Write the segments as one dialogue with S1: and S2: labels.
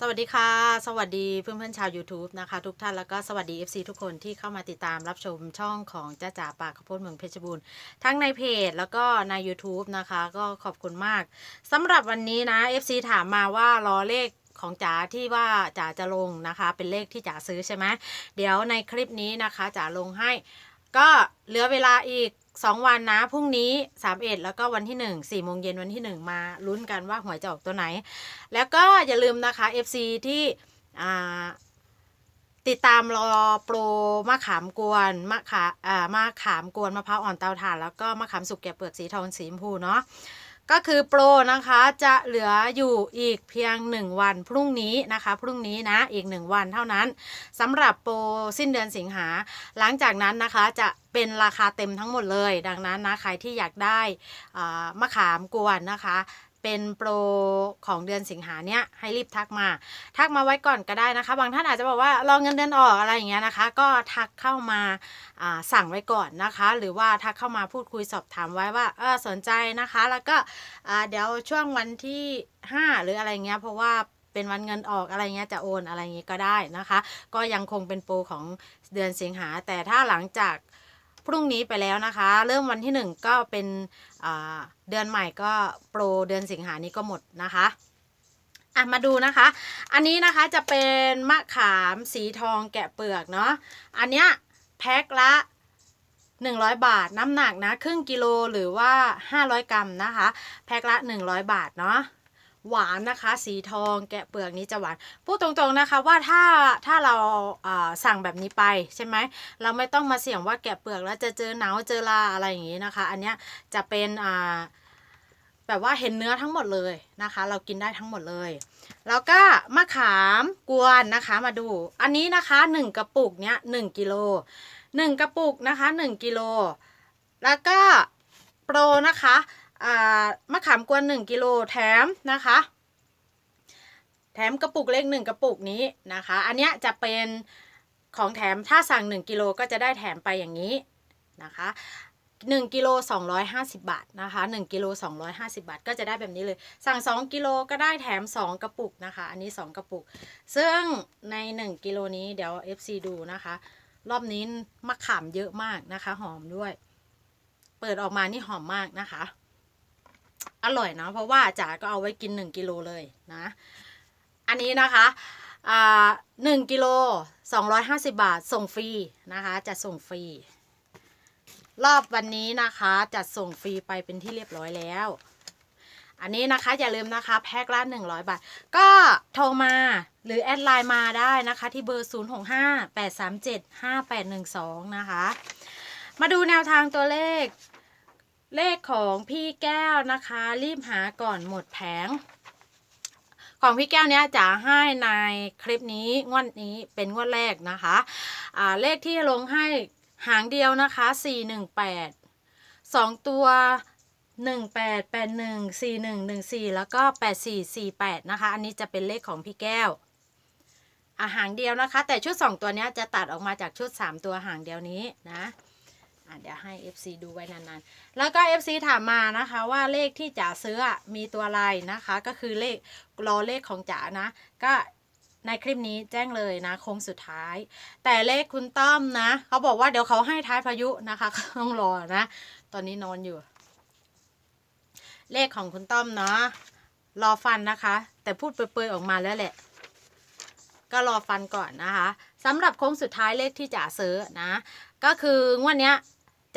S1: สวัสดีค่ะ สวัสดีเพื่อนๆชาว YouTube นะคะ ทุกท่านแล้วก็สวัสดี FC ทุกคนที่เข้ามาติดตามรับชมช่องของจ้าจ๋าปากข้าวโพดเมืองเพชรบูรณ์ทั้งในเพจแล้วก็ใน YouTube นะคะ ก็ขอบคุณมากสำหรับวันนี้นะ FC ถามมาว่ารอเลขของจ๋าที่ว่าจ๋าจะลงนะคะ เป็นเลขที่จ๋าซื้อใช่ไหมเดี๋ยวในคลิปนี้นะคะจ๋าลงให้ ก็เหลือเวลาอีก 2 วันนะพรุ่งนี้ 31 แล้วก็วันที่ 1 4โมงเย็นวันที่ 1 มาลุ้นกันว่าหวยจะออกตัวไหน แล้วก็อย่าลืมนะคะ FC ที่อ่ติดตามรอโปรมะขามกวนมะขาอ่ามะขามกวนมะพร้าวอ่อนเตาถ่าน แล้วก็มะขามสุกแก่เปลือกสีทองสีชมพูเนาะ ก็คือโปรนะคะจะเหลืออยู่อีกเพียง 1 วันพรุ่งนี้นะคะ พรุ่งนี้นะอีก 1 วันเท่านั้นสำหรับโปรสิ้นเดือนสิงหา หลังจากนั้นนะคะจะเป็นราคาเต็มทั้งหมดเลย ดังนั้นนะใครที่อยากได้มะขามกวนนะคะ เป็นโปรของเดือนสิงหาเนี้ยให้รีบทักมา ทักมาไว้ก่อนก็ได้นะคะ บางท่านอาจจะบอกว่ารอเงินเดือนออกอะไรอย่างเงี้ยนะคะ ก็ทักเข้ามาสั่งไว้ก่อนนะคะ หรือว่าทักเข้ามาพูดคุยสอบถามไว้ว่าเออสนใจนะคะ แล้วก็เดี๋ยวช่วงวันที่ 5 หรืออะไรเงี้ยเพราะว่าเป็นวันเงินออกอะไรเงี้ยจะโอนอะไรเงี้ยก็ได้นะคะ ก็ยังคงเป็นโปรของเดือนสิงหาแต่ถ้าหลังจาก พรุ่งนี้ไปแล้วนะคะ เริ่มวันที่หนึ่งก็เป็นเดือนใหม่ก็โปรเดือนสิงหานี้ก็หมดนะคะอะมาดูนะคะ อันนี้นะคะจะเป็นมะขามสีทองแกะเปลือกเนาะ อันเนี้ยแพ็คละ 100 บาท น้ำหนักนะครึ่งกิโลหรือว่า 500 กรัมนะคะ แพ็คละ 100 บาทเนาะ หวานนะคะ สีทองแกะเปลือกนี้จะหวานพูดตรงๆนะคะว่าถ้าถ้าเราสั่งแบบนี้ไปใช่ไหมเราไม่ต้องมาเสี่ยงว่าแกะเปลือกแล้วจะเจอหนาวเจอลาอะไรอย่างนี้นะคะ อันเนี้ยจะเป็นแบบว่าเห็นเนื้อทั้งหมดเลยนะคะ เรากินได้ทั้งหมดเลย แล้วก็มะขามกวนนะคะมาดู อันนี้นะคะ 1 กระปุกเนี้ย1กิโล1 กระปุกนะคะ 1 กิโล แล้วก็โปรนะคะ มะขามกวน 1 กิโลแถมนะคะ แถมกระปุกเล็กหนึ่งกระปุกนี้นะคะ อันเนี้ยจะเป็นของแถมถ้าสั่ง 1 กิโลก็จะได้แถมไปอย่างนี้นะคะ1กิโล250 บาทนะคะ1กิโล250 บาท ก็จะได้แบบนี้เลย สั่ง 2 กิโลก็ได้แถม 2 กระปุกนะคะ อันนี้ 2 กระปุก ซึ่งใน 1 กิโลนี้เดี๋ยว FC ดูนะคะ รอบนี้มะขามเยอะมากนะคะ หอมด้วย เปิดออกมานี่หอมมากนะคะ อร่อยนะ เพราะว่าจ๋าก็เอาไว้กิน 1กิโลเลยนะ อันนี้นะคะหนึ่งกิโลสองร้อยห้าสิบาทส่งฟรีนะคะจะส่งฟรี รอบวันนี้นะคะ จัดส่งฟรีไปเป็นที่เรียบร้อยแล้ว อันนี้นะคะอย่าลืมนะคะแพ็คละ100 บาท ก็โทรมาหรือแอดไลน์มาได้นะคะที่เบอร์ 065 837 5812 นะคะ มาดูแนวทางตัวเลข เลขของพี่แก้วนะคะ รีบหาก่อนหมดแผง ของพี่แก้วเนี้ยจะให้ในคลิปนี้งวดนี้เป็นงวดแรกนะคะอ่าเลขที่ลงให้หางเดียวนะคะ 418 2 ตัว 18 81 41 14 แล้วก็ 8448 นะคะ อันนี้จะเป็นเลขของพี่แก้วอาหางเดียวนะคะ แต่ชุด 2 ตัวเนี้ยจะตัดออกมาจากชุด 3 ตัวหางเดียวนี้นะ อะเดี๋ยวให้ FC ดูไว้นานๆ แล้วก็ FC ถามมานะคะว่าเลขที่จ๋าซื้อมีตัวอะไรนะคะ ก็คือเลขรอเลขของจ๋านะ ก็ในคลิปนี้แจ้งเลยนะโค้งสุดท้าย แต่เลขคุณต้อมนะเขาบอกว่าเดี๋ยวเขาให้ท้ายพายุนะคะต้องรอนะ ตอนนี้นอนอยู่ เลขของคุณต้อมเนาะรอฟันนะคะ แต่พูดเปื่อยๆออกมาแล้วแหละ ก็รอฟันก่อนนะคะสำหรับโค้งสุดท้ายเลขที่จ๋าซื้อนะ ก็คืองวดเนี้ย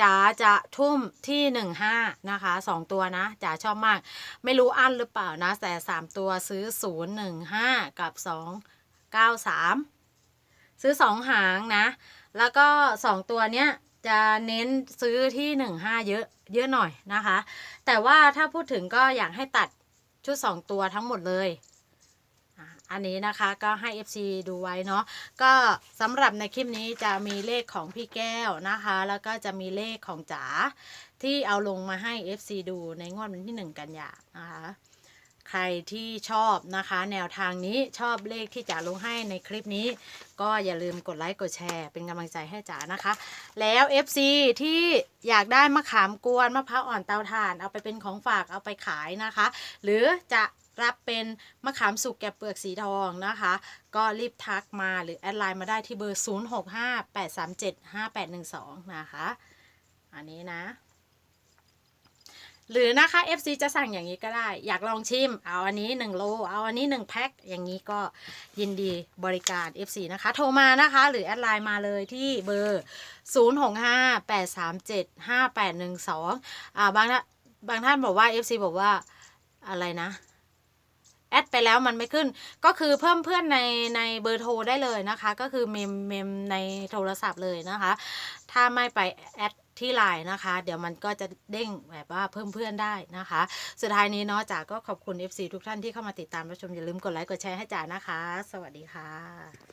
S1: จ๋าจะทุ่มที่หนึ่งห้านะคะสองตัวนะจ๋าชอบมาก ไม่รู้อั้นหรือเปล่านะ แต่สามตัวซื้อศูนย์หนึ่งห้ากับสองเก้าสามซื้อสองหางนะ แล้วก็สองตัวเนี้ยจะเน้นซื้อที่หนึ่งห้าเยอะเยอะหน่อยนะคะ แต่ว่าถ้าพูดถึงก็อยากให้ตัดชุดสองตัวทั้งหมดเลย อันนี้นะคะก็ให้ FC ดูไว้เนาะก็สำหรับในคลิปนี้จะมีเลขของพี่แก้วนะคะ แล้วก็จะมีเลขของจ๋าที่เอาลงมาให้ FC ดูในงวดวันที่ 1 กันยานะคะใครที่ชอบนะคะ แนวทางนี้ชอบเลขที่จ๋าลงให้ในคลิปนี้ ก็อย่าลืมกดไลค์กดแชร์ เป็นกำลังใจให้จ๋านะคะ แล้ว FC ที่อยากได้มะขามกวนมะพร้าวอ่อนเตาถ่าน เอาไปเป็นของฝากเอาไปขายนะคะ หรือจะ รับเป็นมะขามสุกแกะเปลือกสีทองนะคะ ก็รีบทักมาหรือแอดไลน์มาได้ที่เบอร์ 0658375812 นะคะ อันนี้นะ หรือนะคะ FC จะสั่งอย่างนี้ก็ได้ อยากลองชิม เอาอันนี้ 1 โล เอาอันนี้ 1 แพ็ค อย่างนี้ก็ยินดีบริการ FC นะคะ โทรมานะคะ หรือแอดไลน์มาเลยที่เบอร์ 0658375812 อ่าบางท่านบางท่านบอกว่า FC บอกว่าอะไรนะ แอดไปแล้วมันไม่ขึ้น ก็คือเพิ่มเพื่อนในในเบอร์โทรได้เลยนะคะ ก็คือเมมเมมในโทรศัพท์เลยนะคะ ถ้าไม่ไปแอดที่ไลน์นะคะ เดี๋ยวมันก็จะเด้งแบบว่าเพิ่มเพื่อนได้นะคะ สุดท้ายนี้เนาะจ๋าก็ขอบคุณ FC ทุกท่านที่เข้ามาติดตามรับชมอย่าลืมกดไลค์กดแชร์ให้จ๋านะคะ สวัสดีค่ะ